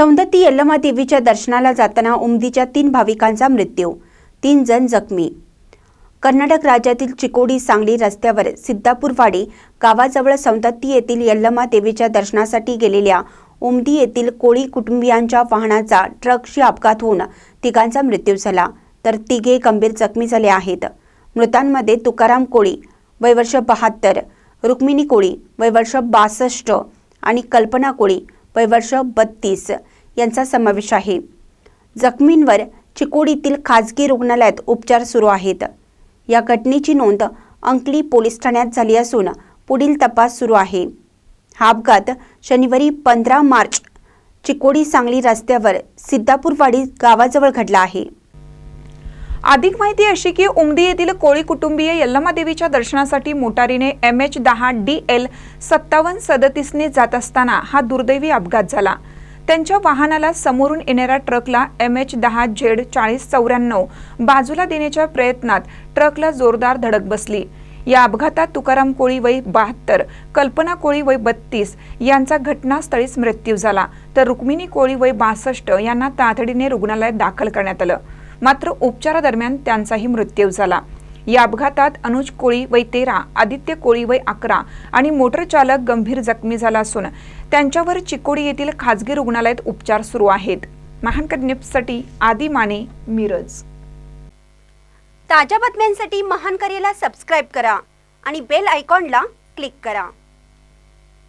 सौंदती यल्लमा देवीच्या दर्शनाला जाताना उमदीच्या तीन भाविकांचा मृत्यू. तीन जण जखमी. कर्नाटक राज्यातील चिकोडी सांगली रस्त्यावर सिद्धापूरवाडी गावाजवळ सौंदत्ती येथील यल्लमा देवीच्या दर्शनासाठी गेलेल्या उमदी येथील कोळी कुटुंबियांच्या वाहनाचा ट्रकशी अपघात होऊन तिघांचा मृत्यू झाला. तर तिघे गंभीर जखमी झाले आहेत. मृतांमध्ये तुकाराम कोळी वयवर्ष बहात्तर रुक्मिणी कोळी वयवर्ष बासष्ट आणि कल्पना कोळी वयवर्ष बत्तीस यांचा समावेश आहे. जखमींवर चिकोडीतील खाजगी रुग्णालयात उपचार सुरू आहेत. या घटनेची नोंद अंकली पोलीस ठाण्यात झाली असून पुढील तपास सुरू आहे. हा अपघात शनिवारी पंधरा मार्च चिकोडी सांगली रस्त्यावर सिद्धापूरवाडी गावाजवळ घडला आहे. अधिक माहिती अशी की उमदी येथील कोळी कुटुंबीय यल्लमा देवीच्या दर्शनासाठी मोटारीने एम एच दहा डी एल सत्तावन्न सदतीसने जात असताना हा दुर्दैवी अपघात झाला. त्यांच्या वाहनाला समोरून येणाऱ्या ट्रकला एम एच दहा झेड चाळीस चौऱ्याण्णव बाजूला देण्याच्या प्रयत्नात ट्रकला जोरदार धडक बसली. या अपघातात तुकाराम कोळी वय बहात्तर कल्पना कोळी वय बत्तीस यांचा घटनास्थळीच मृत्यू झाला. तर रुक्मिणी कोळी वय बासष्ट यांना तातडीने रुग्णालयात दाखल करण्यात आलं. मात्र उपचारादरम्यान त्यांचाही मृत्यू झाला. या अपघातात अनुज कोळी वय तेरा आदित्य कोळी वय अकरा आणि मोटर चालक गंभीर जखमी झाला असून त्यांच्यावर चिकोडी येथील खाजगी रुग्णालयात उपचार सुरू आहेत. महानकर न्यूजसाठी आदी माने मिरज. ताज्या बातम्यांसाठी महानकरेला सबस्क्राईब करा आणि बेल आयकॉनला क्लिक करा.